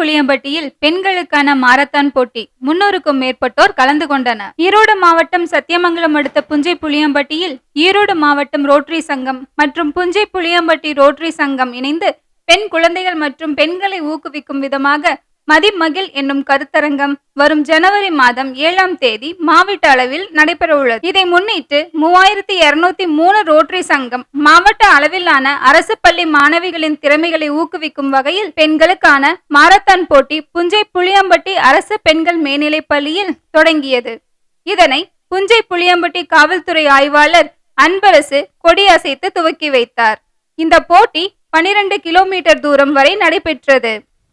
புளியம்பட்டியில் பெண்களுக்கான மாரத்தான் போட்டி முன்னூறுக்கும் மேற்பட்டோர் கலந்து கொண்டனர். ஈரோடு மாவட்டம் சத்தியமங்கலம் அடுத்த புஞ்சை புளியம்பட்டியில் ஈரோடு மாவட்டம் ரோட்டரி சங்கம் மற்றும் புஞ்சை புளியம்பட்டி ரோட்டரி சங்கம் இணைந்து பெண் குழந்தைகள் மற்றும் பெண்களை ஊக்குவிக்கும் விதமாக மதிமகிழ் என்னும் கருத்தரங்கம் வரும் ஜனவரி மாதம் ஏழாம் தேதி மாவட்ட அளவில் நடைபெற உள்ளது இதை முன்னிட்டு மூவாயிரத்தி இருநூத்தி மூணு ரோட்டரி சங்கம் மாவட்ட அளவிலான அரசு பள்ளி மாணவிகளின் திறமைகளை ஊக்குவிக்கும் வகையில் பெண்களுக்கான மாரத்தான் போட்டி புஞ்சை புளியம்பட்டி அரசு பெண்கள் மேல்நிலைப் பள்ளியில் தொடங்கியது. இதனை புஞ்சை புளியம்பட்டி காவல்துறை ஆய்வாளர் அன்பரசு கொடியசைத்து துவக்கி வைத்தார். இந்த போட்டி பனிரெண்டு கிலோமீட்டர் தூரம் வரை நடைபெற்றது.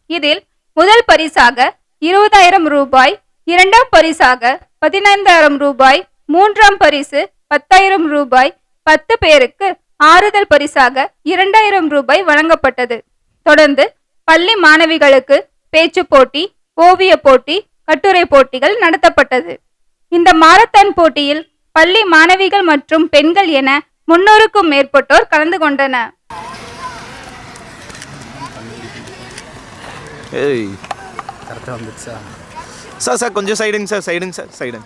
இதில் முதல் பரிசாக இருபதாயிரம் ரூபாய் இரண்டாம் பரிசாக பதினைந்தாயிரம் ரூபாய் மூன்றாம் பரிசு பத்தாயிரம் ரூபாய் பத்து பேருக்கு ஆறுதல் பரிசாக இரண்டாயிரம் ரூபாய் வழங்கப்பட்டது. தொடர்ந்து பள்ளி மாணவிகளுக்கு பேச்சு போட்டி ஓவிய போட்டி கட்டுரை போட்டிகள் நடத்தப்பட்டது. இந்த மாரத்தான் போட்டியில் பள்ளி மாணவிகள் மற்றும் பெண்கள் என முன்னூறுக்கும் மேற்பட்டோர் கலந்து கொண்டனர். ஏய். கரெக்டாக வந்துடுச்சா? சார் சார் கொஞ்சம் சைடுங்க சார் சைடுங்க சார் சைடுங்க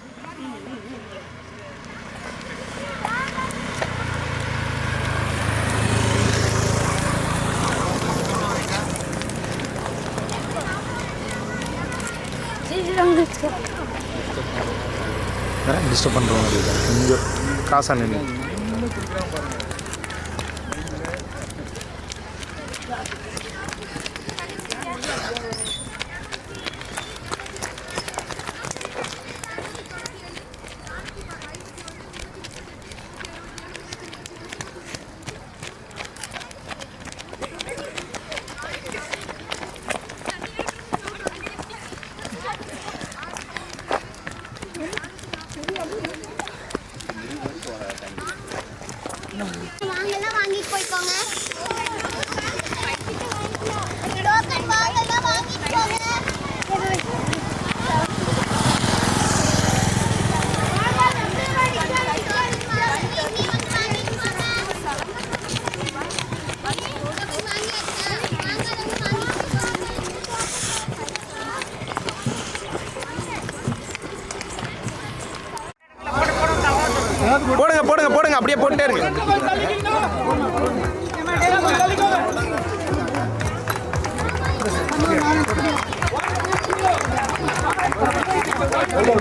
டிஸ்டர்ப் பண்ணுறவங்க கொஞ்சம் காசா நின்று வாங்கிட்டு போய்க்கோங்க. போடுங்க போடுங்க போடுங்க. அப்படியே போட்டே இருக்கு.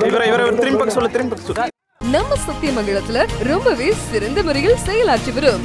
இவரை இவரை திரும்பி சொல்லு திரும்பி சொல்லு. நம்ம சத்தியமங்கலத்துல ரொம்பவே சிறந்த முறையில் செயலாற்றி வரும்.